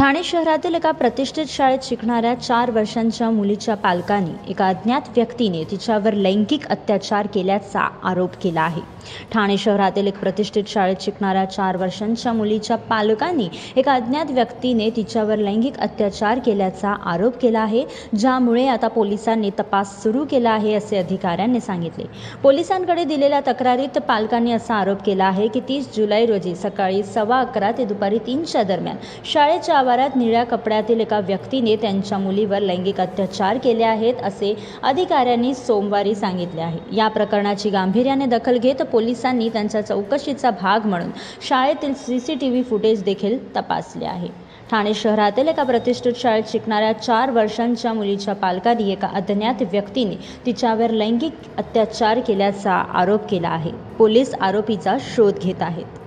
ठाणे शहरातील एका प्रतिष्ठित शाळेत शिकणाऱ्या चार वर्षांच्या मुलीच्या पालकांनी एका अज्ञात व्यक्तीने तिच्यावर लैंगिक अत्याचार केल्याचा आरोप केला आहे. ठाणे शहरातील एक प्रतिष्ठित शाळेत शिकणाऱ्या चार वर्षांच्या मुलीच्या पालकांनी एका अज्ञात व्यक्तीने तिच्यावर लैंगिक अत्याचार केल्याचा आरोप केला आहे ज्यामुळे आता पोलिसांनी तपास सुरू केला आहे असे अधिकाऱ्यांनी सांगितले. पोलिसांकडे दिलेल्या तक्रारीत पालकांनी असा आरोप केला आहे की तीस जुलै रोजी सकाळी सव्वा अकरा ते दुपारी तीनच्या दरम्यान शाळेच्या आवारात निळ्या कपड्यातील एका व्यक्तीने त्यांच्या मुलीवर लैंगिक अत्याचार केले आहेत असे अधिकाऱ्यांनी सोमवारी सांगितले आहे. या प्रकरणाची गांभीर्याने दखल घेत पोलिसांनी त्यांच्या चौकशीचा भाग म्हणून शाळेतील C C T V footage देखील तपासले आहे. ठाणे शहरातील एका प्रतिष्ठित शाळेत शिकणाऱ्या चार वर्षांच्या मुलीच्या पालकांनी एका अज्ञात व्यक्तीने तिच्यावर लैंगिक अत्याचार केल्याचा आरोप केला आहे. पोलीस आरोपीचा शोध घेत आहेत.